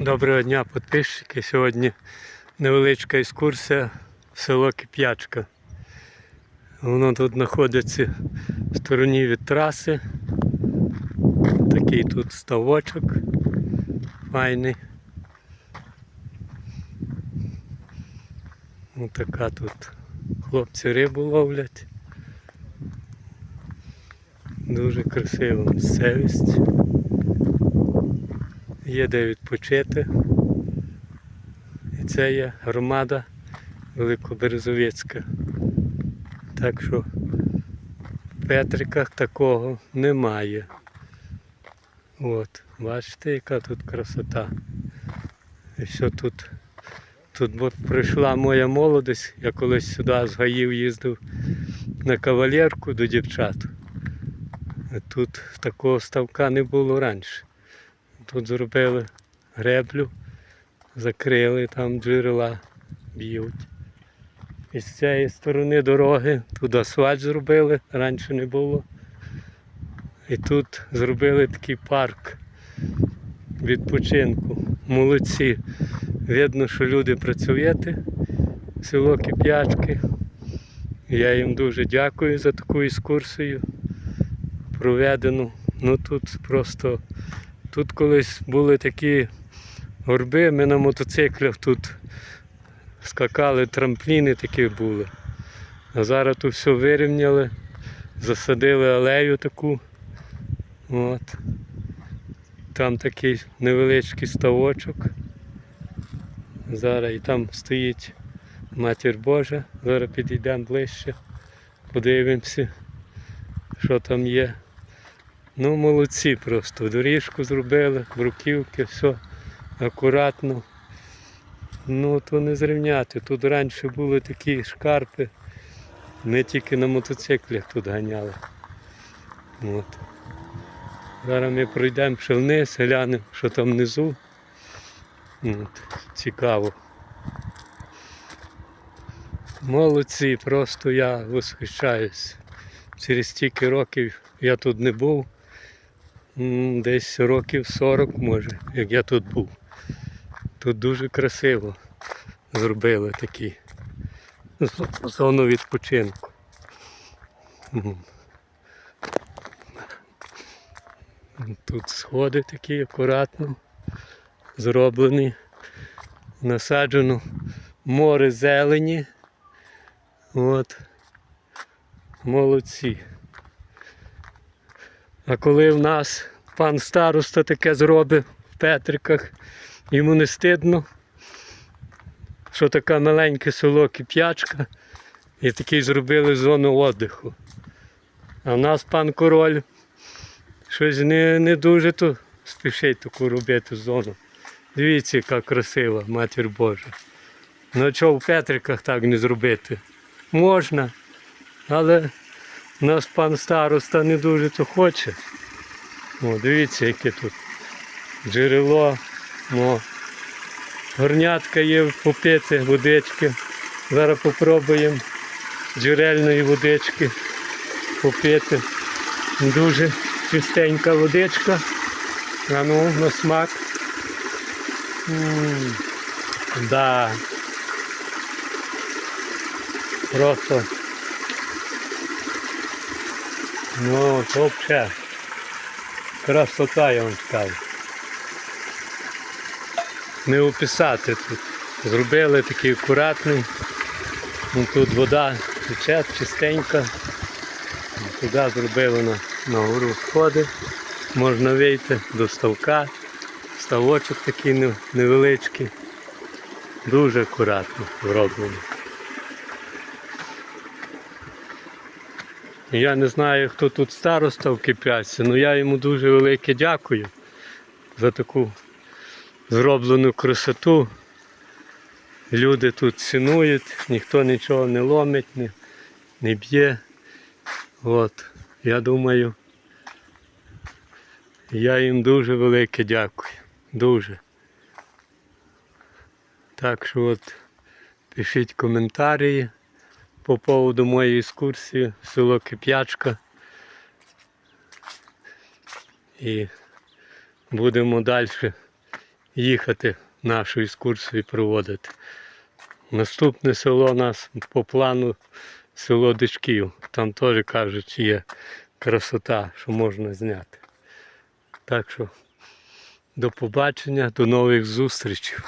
Доброго дня, підписчики. Сьогодні невеличка екскурсія в село Кип'ячка. Воно тут знаходиться в стороні від траси. Такий тут ставочок файний. Ось така тут хлопці рибу ловлять. Дуже красива місцевість. Є де відпочити. І це є громада Великоберезовецька. Так що в Петриках такого немає. От, бачите, яка тут красота. І все тут. Тут от прийшла моя молодість, я колись сюди з Гаїв їздив на кавалерку до дівчат. Тут такого ставка не було раніше. Тут зробили греблю, закрили, там джерела б'ють. І з цієї сторони дороги тут асфальт зробили, раніше не було. І тут зробили такий парк відпочинку. Молодці. Видно, що люди працюєте, село Кип'ячки. Я їм дуже дякую за таку екскурсію проведену. Ну тут просто Тут колись були такі горби, ми на мотоциклях тут скакали, трампліни такі були. А зараз тут все вирівняли, засадили алею таку. От. Там такий невеличкий ставочок. Зараз і там стоїть Матір Божа. Зараз підійдемо ближче, подивимося, що там є. Ну, молодці просто. Доріжку зробили, бруківки, все акуратно. Ну, то не зрівняти. Тут раніше були такі шкарпи. Ми тільки на мотоциклах тут ганяли. От. Зараз ми пройдемо ще вниз, глянемо, що там внизу. От. Цікаво. Молодці, просто я восхищаюсь. Через стільки років я тут не був. Десь років 40 може, як я тут був. Тут дуже красиво зробили такі зону відпочинку. Тут сходи такі акуратно зроблені. Насаджено море зелені. От. Молодці. А коли в нас пан староста таке зробить в Петриках, йому не стидно, що таке маленьке село Кип'ячка і такий зробили зону віддиху. А в нас пан король щось не, не дуже то спішить таку робити зону. Дивіться, яка красива, матір Божа. Ну чого в Петриках так не зробити? Можна, але нас пан староста не дуже то хоче. О, дивіться, яке тут джерело. О, горнятка є попити, водички. Зараз попробуємо джерельної водички попити. Дуже чистенька водичка. А ну, на смак. М. Просто Ну, то взагалі. Красота, я вам скажу. Не описати тут. Зробили такий акуратний. Ну, тут вода тече чистенька. Туди зробили на, на гору сходи. Можна вийти до ставка. Ставочок такий невеличкий. Дуже акуратно зроблено. Я не знаю, хто тут староста в Кип'ятці, але я йому дуже велике дякую за таку зроблену красоту. Люди тут цінують, ніхто нічого не ломить, не, не б'є. От, я думаю, я їм дуже велике дякую. Дуже. Так що от пишіть коментарі по поводу моєї екскурсії в село Кип'ячка. І будемо далі їхати нашу екскурсію проводити. Наступне село у нас по плану село Дичків. Там теж кажуть, є красота, що можна зняти. Так що до побачення, до нових зустрічей.